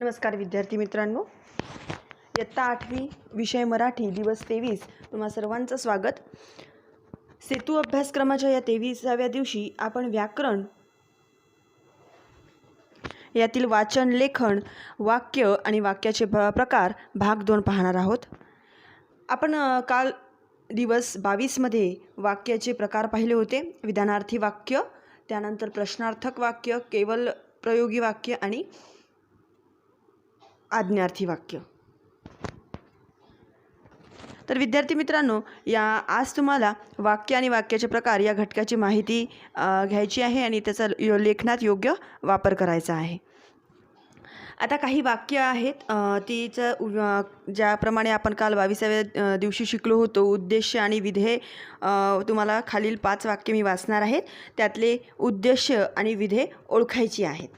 नमस्कार विद्यार्थी मित्रांनो. इयत्ता आठवी विषय मराठी दिवस तेवीस. तुम्हा सर्वांचं स्वागत. सेतू अभ्यासक्रमाच्या या तेविसाव्या दिवशी आपण व्याकरण यातील वाचन लेखन वाक्य आणि वाक्याचे भ प्रकार भाग दोन पाहणार आहोत. आपण काल दिवस बावीसमध्ये वाक्याचे प्रकार पाहिले होते. विधानार्थी वाक्य त्यानंतर प्रश्नार्थक वाक्य केवल प्रयोगी वाक्य आणि आज्ञार्थी वाक्य. तर विद्यार्थी मित्रांनो या आज तुम्हाला वाक्य आणि वाक्याचे प्रकार या घटकाची माहिती घ्यायची आहे आणि त्याचा यो- लेखनात योग्य वापर करायचा आहे. आता काही वाक्य आहेत तीचं ज्याप्रमाणे आपण काल बावीसाव्या दिवशी शिकलो होतो उद्देश आणि विधेय तुम्हाला खालील पाच वाक्य मी वाचणार आहेत त्यातले उद्देश आणि विधेय ओळखायची आहेत.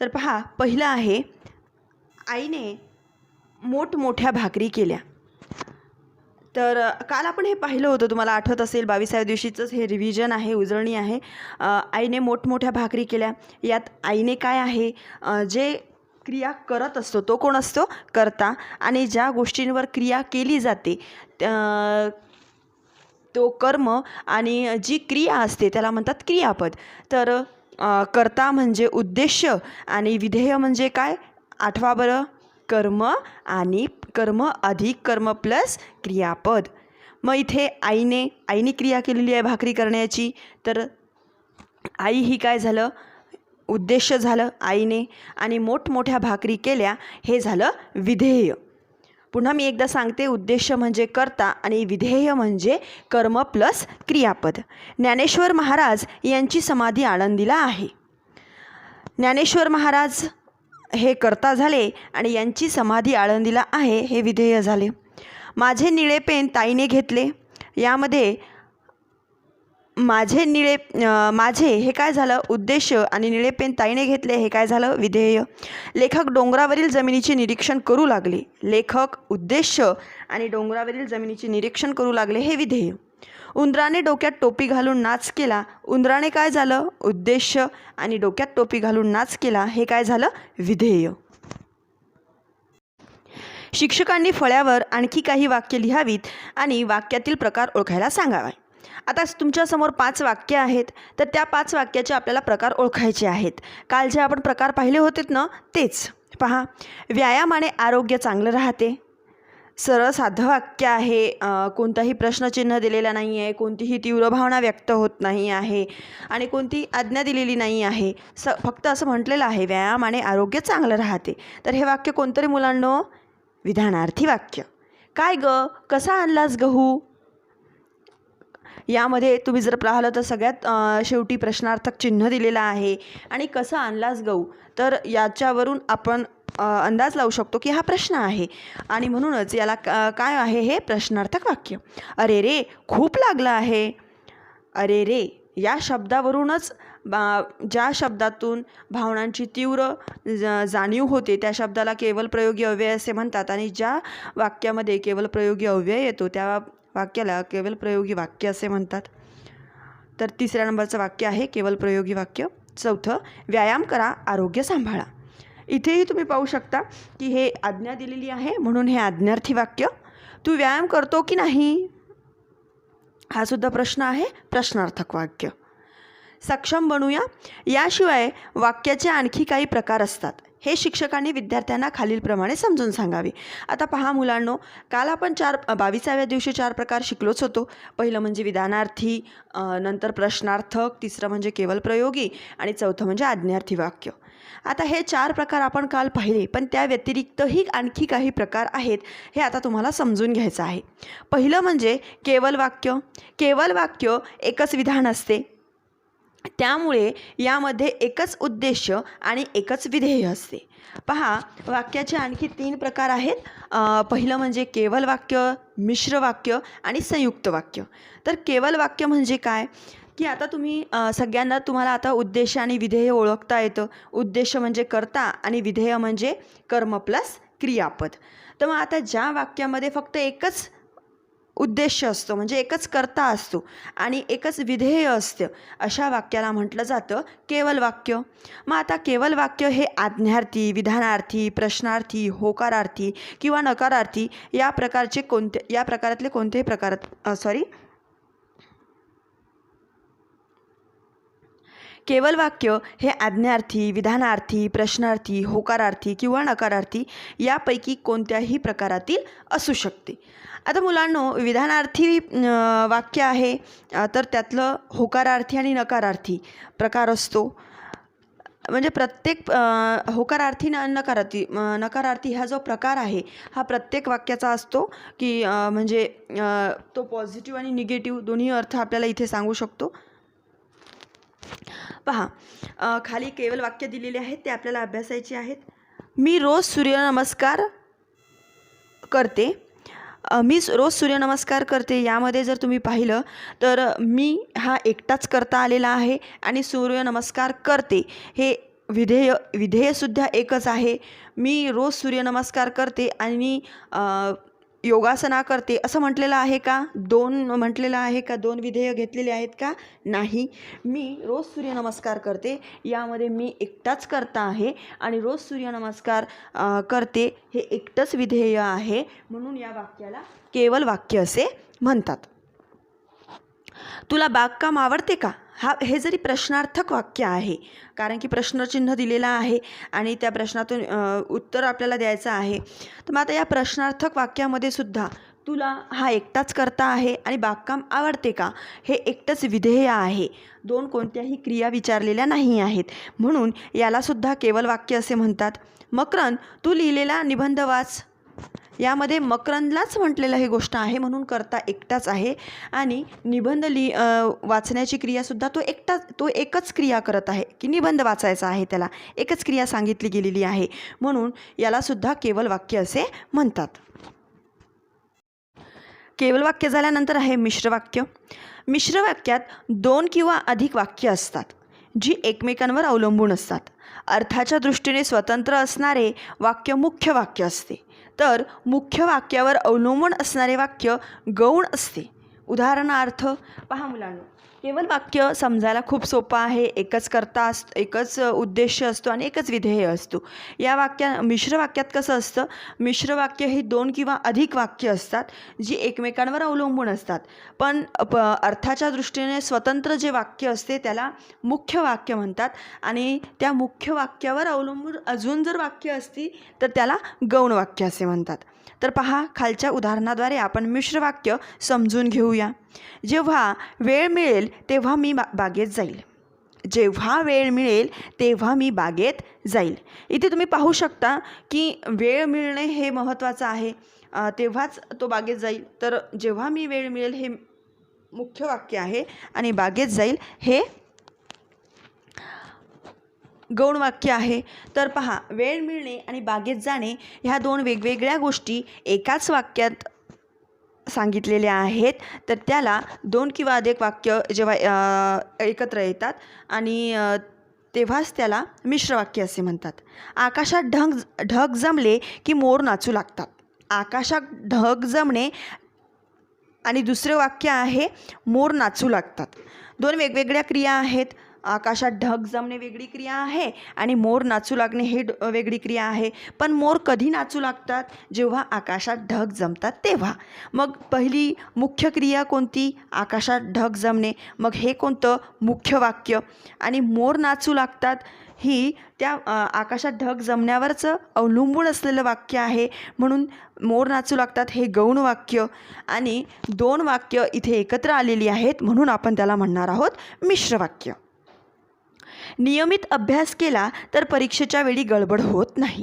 तर पहा पहिलं आहे आईने मोठमोठ्या भाकरी केल्या. तर काल आपण हे पाहिलं होतं तुम्हाला आठवत असेल बावीसाव्या दिवशीचंच हे रिव्हिजन आहे उजळणी आहे. आईने मोठमोठ्या भाकरी केल्या. यात आईने काय आहे? जे क्रिया करत असतो तो कोण असतो? करता. आणि ज्या गोष्टींवर क्रिया केली जाते तो कर्म आणि जी क्रिया असते त्याला म्हणतात क्रियापद. तर करता कर्ता म्हणजे उद्देश आणि विधेय म्हणजे काय? आठवा बरं. कर्म आणि कर्म अधिक कर्म प्लस क्रियापद. मग इथे आईने आईने क्रिया केलेली आहे भाकरी करण्याची. तर आई ही काय झालं? उद्देश झालं आईने. आणि मोठमोठ्या भाकरी केल्या हे झालं विधेय. पुन्हा मी एकदा सांगते उद्देश म्हणजे कर्ता आणि विधेय म्हणजे कर्म प्लस क्रियापद. ज्ञानेश्वर महाराज यांची समाधी आळंदीला आहे. ज्ञानेश्वर महाराज हे करता झाले आणि यांची समाधी आळंदीला आहे हे विधेय झाले. माझे निळे पेन ताईने घेतले. यामध्ये माझे निळे माझे हे काय झालं? उद्देश आणि निळे पेन ताईने घेतले हे काय झालं? विधेय. लेखक डोंगरावरील जमिनीचे निरीक्षण करू लागले. लेखक उद्देश आणि डोंगरावरील जमिनीचे निरीक्षण करू लागले हे विधेय. उंदराने डोक्यात टोपी घालून नाच केला. उंदराने काय झालं? उद्देश आणि डोक्यात टोपी घालून नाच केला. हे काय झालं? विधेय. शिक्षकांनी फळ्यावर आणखी काही वाक्य लिहावीत आणि वाक्यातील प्रकार ओळखायला सांगावा. आता तुमच्यासमोर पाच वाक्य आहेत. तर त्या पाच वाक्याचे आपल्याला प्रकार ओळखायचे आहेत. काल जे आपण प्रकार पाहिले होतेत ना तेच. पहा. व्यायामाने आरोग्य चांगलं राहते. सरळ साधं वाक्य आहे. कोणताही प्रश्नचिन्ह दिलेला नाही आहे कोणतीही तीव्र भावना व्यक्त होत नाही आहे आणि कोणती आज्ञा दिलेली नाही आहे. स फक्त असं म्हटलेलं आहे व्यायाम आणि आरोग्य चांगलं राहते. तर हे वाक्य कोणतरी मुलांनो? विधानार्थी वाक्य. काय ग? कसा आणलास गहू यामध्ये तुम्ही जर पाहिलं तर सगळ्यात शेवटी प्रश्नार्थक चिन्ह दिलेलं आहे. आणि कसं आणलास गहू तर याच्यावरून आपण अंदाज लावू शकतो की हा प्रश्न आहे. आणि म्हणूनच याला क- काय आहे हे प्रश्नार्थक वाक्य. अरे रे खूप लागलं आहे. अरे रे या शब्दावरूनच बा ज्या शब्दातून भावनांची तीव्र जाणीव होते त्या शब्दाला केवळ प्रयोगी अव्यय असे म्हणतात. आणि ज्या वाक्यामध्ये केवळ प्रयोगी अव्यय येतो त्या वाक्याला केवळ प्रयोगी वाक्य असे म्हणतात. तर तिसऱ्या नंबरचं वाक्य आहे केवळ प्रयोगी वाक्य. चौथं व्यायाम करा आरोग्य सांभाळा. इथेही तुम्ही पाहू शकता की हे आज्ञा दिलेली आहे म्हणून हे आज्ञार्थी वाक्य. तू व्यायाम करतो की नाही? हा सुद्धा प्रश्न आहे प्रश्नार्थक वाक्य. सक्षम बनूया. याशिवाय वाक्याचे आणखी काही प्रकार असतात. हे शिक्षकांनी विद्यार्थ्यांना खालीलप्रमाणे समजून सांगावे. आता पहा मुलांनो काल आपण चार बावीसाव्या दिवशी चार प्रकार शिकलोच होतो. पहिलं म्हणजे विधानार्थी नंतर प्रश्नार्थक तिसरं म्हणजे केवळ प्रयोगी आणि चौथं म्हणजे आज्ञार्थी वाक्य. आता हे चार प्रकार आपण काल पाहिले पण त्या व्यतिरिक्तही आणखी काही प्रकार आहेत हे आता तुम्हाला समजून घ्यायचं आहे. पहिलं म्हणजे केवल वाक्य. केवल वाक्य एकच विधान असते. त्यामुळे यामध्ये एकच उद्देश आणि एकच विधेय असते. पहा वाक्याचे आणखी तीन प्रकार आहेत. पहिलं म्हणजे केवल वाक्य मिश्र वाक्य आणि संयुक्त वाक्य. तर केवल वाक्य म्हणजे काय? की आता तुम्ही सगळ्यांना तुम्हाला आता उद्देश आणि विधेय ओळखता येतं. उद्देश म्हणजे कर्ता आणि विधेय म्हणजे कर्म प्लस क्रियापद. तर मग आता ज्या वाक्यामध्ये फक्त एकच उद्देश असतो म्हणजे एकच कर्ता असतो आणि एकच विधेय असतं. अशा वाक्याला म्हटलं जातं केवल वाक्य मग आता केवल वाक्य हे आज्ञार्थी विधानार्थी प्रश्नार्थी होकारार्थी किंवा नकारार्थी या प्रकारचे कोणते या प्रकारातले कोणतेही प्रकार सॉरी केवल वाक्य हे आज्ञार्थी विधानार्थी प्रश्नार्थी होकारार्थी किंवा नकारार्थी यापैकी कोणत्याही प्रकारातील असू शकते. आता मुलांनो विधानार्थी वाक्य आहे तर त्यातलं होकारार्थी आणि नकारार्थी प्रकार असतो. म्हणजे प्रत्येक होकारार्थी न नकारार्थी नकारार्थी हा जो प्रकार आहे हा प्रत्येक वाक्याचा असतो की म्हणजे तो पॉझिटिव्ह आणि निगेटिव्ह दोन्ही अर्थ आपल्याला इथे सांगू शकतो. पहा खाली केवळ वाक्य दिलेले आहेत ते आपल्याला अभ्यासायचे आहेत. मी रोज सूर्यनमस्कार करते. मी रोज सूर्यनमस्कार करते यामध्ये जर तुम्ही पाहिलं तर मी हा एकटाच करता आलेला आहे आणि सूर्यनमस्कार करते. हे विधेय विधेयसुद्धा एकच आहे. मी रोज सूर्यनमस्कार करते आणि योगासना करते. असं म्हटलेलं आहे का? दोन म्हटलेलं आहे का? दोन विधेय घेतलेले आहेत का? नाही. मी रोज सूर्यनमस्कार करते. यामध्ये मी एकटाच करता आहे आणि रोज सूर्यनमस्कार करते हे एकटंच विधेय आहे म्हणून या वाक्याला केवल वाक्य असे म्हणतात. तुला बागकाम आवडते का? हा हे जरी प्रश्नार्थक वाक्य आहे कारण की प्रश्नचिन्ह दिलेलं आहे आणि त्या प्रश्नातून उत्तर आपल्याला द्यायचं आहे तर मग आता या प्रश्नार्थक वाक्यामध्ये सुद्धा तुला हा एकटाच करता आहे आणि बागकाम आवडते का? हे एकटंच विधेय आहे. दोन कोणत्याही क्रिया विचारलेल्या नाही आहेत. म्हणून यालासुद्धा केवळ वाक्य असे म्हणतात. मकरन तू लिहिलेला निबंध वाच. यामध्ये मकरंदलाच म्हटलेलं हे गोष्ट आहे म्हणून करता एकटाच आहे. आणि निबंध लि वाचण्याची क्रियासुद्धा तो एकटाच तो एकच क्रिया करत आहे. की निबंध वाचायचा आहे त्याला. एकच क्रिया सांगितली गेलेली आहे. म्हणून यालासुद्धा केवळ वाक्य असे म्हणतात. केवळ वाक्य झाल्यानंतर आहे मिश्र वाक्य. मिश्र वाक्यात दोन किंवा अधिक वाक्य असतात जी एकमेकांवर अवलंबून असतात. अर्थाच्या दृष्टीने स्वतंत्र असणारे वाक्य मुख्य वाक्य असते. तर मुख्य वाक्यावर अवलंबून असणारे वाक्य गौण असते. उदाहरणार्थ पहा मुलांनो. केवळ वाक्य समजायला खूप सोपं आहे. एकच करता अस एकच उद्देश असतो आणि एकच विधेय असतो. या वाक्या मिश्र वाक्यात कसं असतं? मिश्र वाक्य ही दोन किंवा अधिक वाक्य असतात जी एकमेकांवर अवलंबून असतात. पण प अर्थाच्या दृष्टीने स्वतंत्र जे वाक्य असते त्याला मुख्य वाक्य म्हणतात आणि त्या मुख्य वाक्यावर अवलंबून अजून जर वाक्य असती तर त्याला गौण वाक्य असे म्हणतात. तर पहा खालच्या उदाहरणाद्वारे आपण मिश्र वाक्य समजून घेऊया. जेव्हा वेळ मिळेल तेव्हा मी बा बागेत जाईल. जेव्हा वेळ मिळेल तेव्हा मी बागेत जाईल. इथे तुम्ही पाहू शकता की वेळ मिळणे हे महत्त्वाचं आहे. तेव्हाच तो बागेत जाईल. तर जेव्हा मी वेळ मिळेल हे मुख्य वाक्य आहे आणि बागेत जाईल हे गौण वाक्य आहे. तर पहा वेळ मिळणे आणि बागेत जाणे ह्या दोन वेगवेगळ्या गोष्टी एकाच वाक्यात सांगितलेल्या आहेत. तर त्याला दोन किंवा अधिक वाक्य जेव्हा एकत्र येतात आणि तेव्हाच त्याला मिश्र वाक्य असे म्हणतात. आकाशात ढग ढग जमले की मोर नाचू लागतात. आकाशात ढग जमणे आणि दुसरे वाक्य आहे मोर नाचू लागतात. दोन वेगवेगळ्या क्रिया आहेत. आकाशात ढग जमणे वेगळी क्रिया आहे आणि मोर नाचू लागणे हे ड- वेगळी क्रिया आहे. पण मोर कधी नाचू लागतात? जेव्हा आकाशात ढग जमतात तेव्हा. मग पहिली मुख्य क्रिया कोणती? आकाशात ढग जमणे. मग हे कोणतं? मुख्य वाक्य. आणि मोर नाचू लागतात ही त्या आकाशात ढग जमण्यावरचं अवलंबून असलेलं वाक्य आहे. म्हणून मोर नाचू लागतात हे गौण वाक्य. आणि दोन वाक्य इथे एकत्र आलेली आहेत म्हणून आपण त्याला म्हणणार आहोत मिश्र वाक्य. नियमित अभ्यास केला तर परीक्षेच्या वेळी गडबड होत नाही.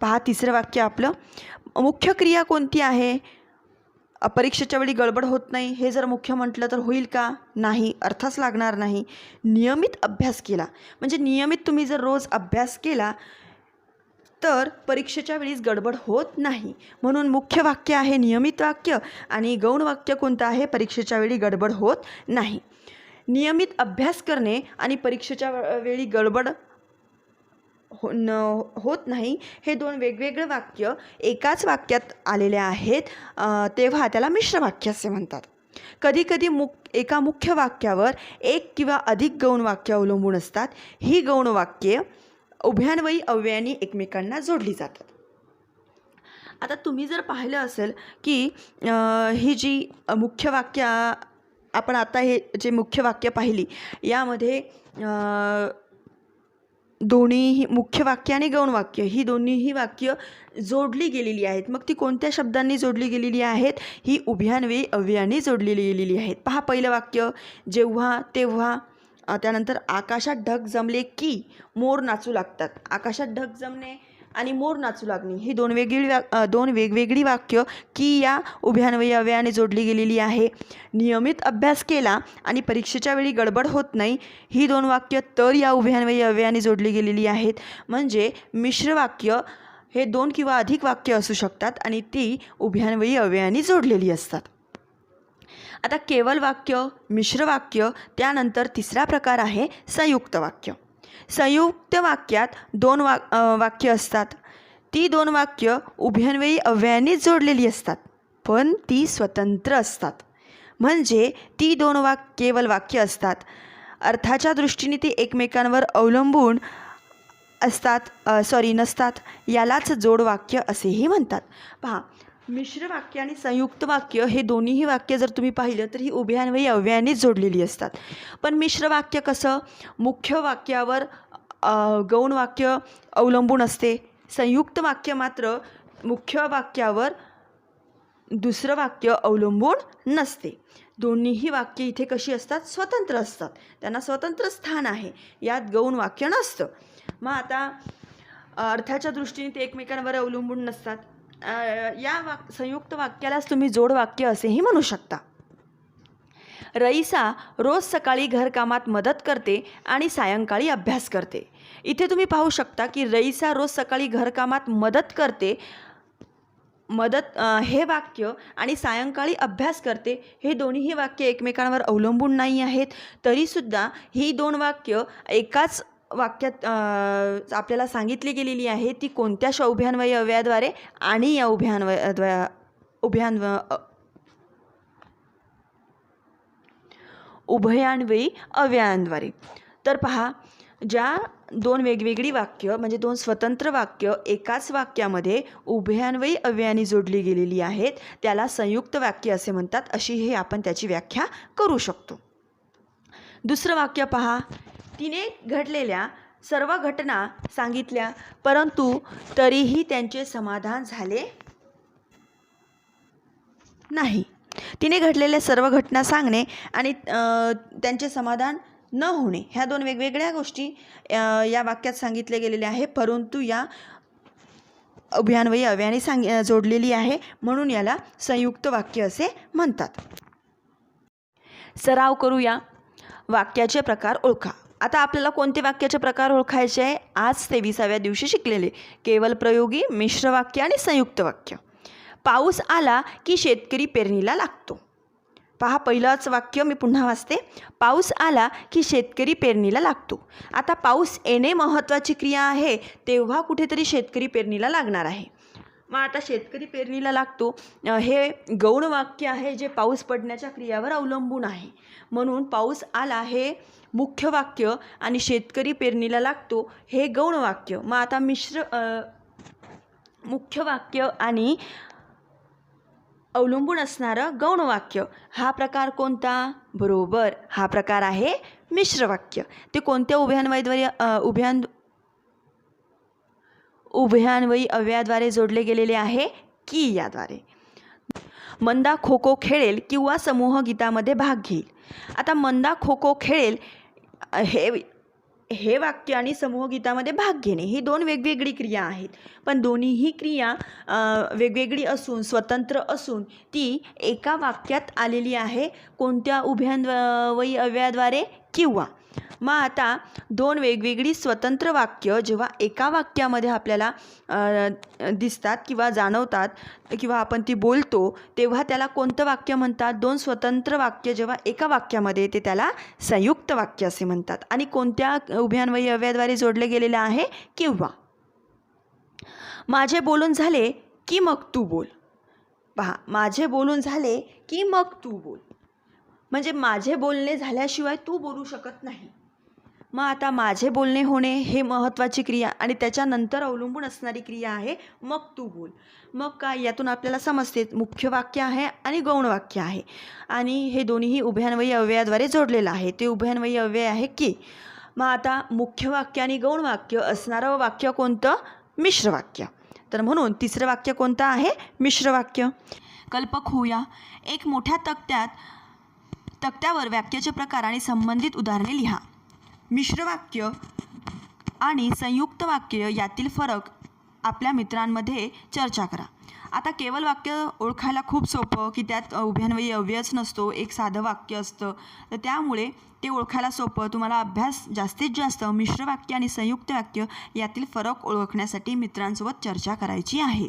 पहा तिसरं वाक्य आपलं. मुख्य क्रिया कोणती आहे? परीक्षेच्या वेळी गडबड होत नाही. हे जर मुख्य म्हटलं तर होईल का? नाही अर्थच लागणार नाही. नियमित अभ्यास केला. म्हणजे नियमित तुम्ही जर रोज अभ्यास केला तर परीक्षेच्या वेळीच गडबड होत नाही. म्हणून मुख्य वाक्य आहे नियमित वाक्य आणि गौण वाक्य कोणतं आहे? परीक्षेच्या वेळी गडबड होत नाही. नियमित अभ्यास करणे आणि परीक्षेच्या वेळी गडबड हो न होत नाही हे दोन वेगवेगळे वाक्य एकाच वाक्यात आलेले आहेत तेव्हा त्याला मिश्र वाक्य असे म्हणतात. कधीकधी मुक एका मुख्य वाक्यावर एक किंवा अधिक गौण वाक्य अवलंबून असतात. ही गौण वाक्ये उभ्यान्वयी अव्ययांनी एकमेकांना जोडली जातात. आता तुम्ही जर पाहिलं असेल की ही जी मुख्य वाक्य आपण आता हे जे मुख्य वाक्य पाहिली यामध्ये दोन्हीही दोन्ही मुख्य वाक्य आणि गौण वाक्य ही दोन्हीही वाक्य जोडली गेलेली आहेत. मग ती कोणत्या शब्दांनी जोडली गेलेली आहेत? ही उभ्यान्वयी अव्यानी जोडलेली गेलेली आहेत. पहा पहिलं वाक्य जेव्हा तेव्हा त्यानंतर आकाशात ढग जमले की मोर नाचू लागतात. आकाशात ढग जमणे आणि मोर नाचू लागणे ही दोन वेगळी वा दोन वेगवेगळी वाक्य की या उभयान्वयी जोडली गेलेली आहे. नियमित अभ्यास केला आणि परीक्षेच्या वेळी गडबड होत नाही ही दोन वाक्य तर या उभयान्वयी जोडली गेलेली आहेत. म्हणजे मिश्र वाक्य हे दोन किंवा अधिक वाक्य असू शकतात आणि ती उभ्यान्वयी अव्ययाने जोडलेली असतात. आता केवल वाक्य मिश्र वाक्य त्यानंतर तिसरा प्रकार आहे संयुक्त वाक्य. संयुक्त वाक्यात दोन वाक वाक्य असतात. ती दोन वाक्य उभयान्वयी अव्ययानेच जोडलेली असतात पण ती स्वतंत्र असतात. म्हणजे ती दोन वाक केवल वाक्य असतात. अर्थाच्या दृष्टीने ती एकमेकांवर अवलंबून असतात सॉरी नसतात. यालाच जोडवाक्य असेही म्हणतात. पहा मिश्र वाक्य आणि संयुक्त वाक्य हे दोन्हीही वाक्य जर तुम्ही पाहिलं तर ही उभयान्वयी अव्ययानेच जोडलेली असतात. पण मिश्र वाक्य कसं? मुख्य वाक्यावर गौण वाक्य अवलंबून असते. संयुक्त वाक्य मात्र मुख्य वाक्यावर दुसरं वाक्य अवलंबून नसते. दोन्हीही वाक्य इथे कशी असतात? स्वतंत्र असतात. त्यांना स्वतंत्र स्थान आहे. यात गौण वाक्य नसतं. मग आता अर्थाच्या दृष्टीने ते एकमेकांवर अवलंबून नसतात. या वाक संयुक्त वाक्यालाच तुम्ही जोड वाक्य असेही म्हणू शकता. रईसा रोज सकाळी घरकामात मदत करते आणि सायंकाळी अभ्यास करते. इथे तुम्ही पाहू शकता की रईसा रोज सकाळी घरकामात मदत करते मदत हे वाक्य आणि सायंकाळी अभ्यास करते हे दोन्हीही वाक्य एकमेकांवर अवलंबून नाही आहेत. तरीसुद्धा ही दोन वाक्य एकाच वाक्यात आपल्याला सांगितली गेलेली आहे ती कोणत्या श अव्याद्वारे आणि या उभ्यान्वय उभ्यान्व उभयान्वयी अव्ययांद्वारे तर पहा ज्या दोन वेगवेगळी वाक्य म्हणजे दोन स्वतंत्र वाक्य एकाच वाक्यामध्ये उभयान्वयी अव्ययाने जोडली गेलेली आहेत त्याला संयुक्त वाक्य असे म्हणतात अशी हे आपण त्याची व्याख्या करू शकतो. दुसरं वाक्य पहा तिने घडलेल्या सर्व घटना सांगितल्या. परंतु तरीही त्यांचे समाधान झाले नाही. तिने घडलेल्या सर्व घटना सांगणे आणि त्यांचे समाधान न होणे ह्या दोन वेगवेगळ्या गोष्टी या वाक्यात सांगितले गेलेल्या आहे. परंतु या अभियानवयी अव्याने सांग जोडलेली आहे. म्हणून याला संयुक्त वाक्य असे म्हणतात. सराव करूया. वाक्याचे प्रकार ओळखा. आता आपल्याला कोणते वाक्याचे प्रकार ओळखायचे आहे? आज तेविसाव्या दिवशी शिकलेले. केवळ प्रयोगी मिश्र वाक्य आणि संयुक्त वाक्य. पाऊस आला की शेतकरी पेरणीला लागतो. पहा पहिलंच वाक्य मी पुन्हा वाचते. पाऊस आला की शेतकरी पेरणीला लागतो. आता पाऊस येणे महत्त्वाची क्रिया आहे. तेव्हा कुठेतरी शेतकरी पेरणीला लागणार आहे. मग आता शेतकरी पेरणीला लागतो. हे गौण वाक्य आहे जे पाऊस पडण्याच्या क्रियावर अवलंबून आहे. म्हणून पाऊस आला हे मुख्य वाक्य आणि शेतकरी पेरणीला लागतो हे गौण वाक्य. मग आता मिश्र मुख्य वाक्य आणि अवलंबून असणारं गौण वाक्य. हा प्रकार कोणता? बरोबर. हा प्रकार आहे मिश्र वाक्य. ते कोणत्या उभयान्वयद्वारे उभ्यां उभयान्वयी अव्याद्वारे जोडले गेलेले आहे की याद्वारे? मंदा खो खो खेळेल किंवा समूह गीतामध्ये भाग घेईल. आता मंदा खो खो खेळेल हे हे वाक्य आणि समूह गीतामध्ये भाग घेणे ही दोन वेगवेगळी क्रिया आहेत. पण दोन्हीही क्रिया वेगवेगळी असून स्वतंत्र असून ती एका वाक्यात आलेली आहे कोणत्या उभयान्वयी अव्याद्वारे किंवा मग आता दोन वेगवेगळी स्वतंत्र वाक्य जेव्हा एका वाक्यामध्ये आपल्याला दिसतात किंवा जाणवतात किंवा आपण ती बोलतो तेव्हा त्याला कोणतं वाक्य म्हणतात? दोन स्वतंत्र वाक्य जेव्हा एका वाक्यामध्ये येते त्याला संयुक्त वाक्य असे म्हणतात. आणि कोणत्या उभ्यान्वयी अव्याद्वारे जोडले गेलेलं आहे? किंवा. माझे बोलून झाले की मग तू बोल. पहा माझे बोलून झाले की मग तू बोल. म्हणजे माझे बोलणे झाल्याशिवाय तू बोलू शकत नाही. मग आता माझे बोलणे होणे हे महत्त्वाची क्रिया आणि त्याच्यानंतर अवलंबून असणारी क्रिया आहे मग तू बोल. मग काय? यातून आपल्याला समजते मुख्य वाक्य आहे आणि गौण वाक्य आहे. आणि हे दोन्हीही उभयान्वयी अव्ययाद्वारे जोडलेलं आहे. ते उभयान्वयी अव्यय आहे की? मग आता मुख्य वाक्य आणि गौण वाक्य असणारं वाक्य कोणतं? मिश्र वाक्य. तर म्हणून तिसरं वाक्य कोणतं आहे? मिश्र वाक्य. कल्पक होऊया. एक मोठ्या तक्त्यात तक्त्यावर वाक्याचे प्रकार आणि संबंधित उदाहरणे लिहा. मिश्र वाक्य आणि संयुक्त वाक्य यातील फरक आपल्या मित्रांमध्ये चर्चा करा. आता केवळ वाक्य ओळखायला खूप सोपं की त्यात उभ्यान्वयी अव्ययच नसतो एक साधं वाक्य असतं. तर त्यामुळे ते ओळखायला सोपं. तुम्हाला अभ्यास जास्तीत जास्त मिश्र वाक्य आणि संयुक्त वाक्य यातील फरक ओळखण्यासाठी मित्रांसोबत चर्चा करायची आहे.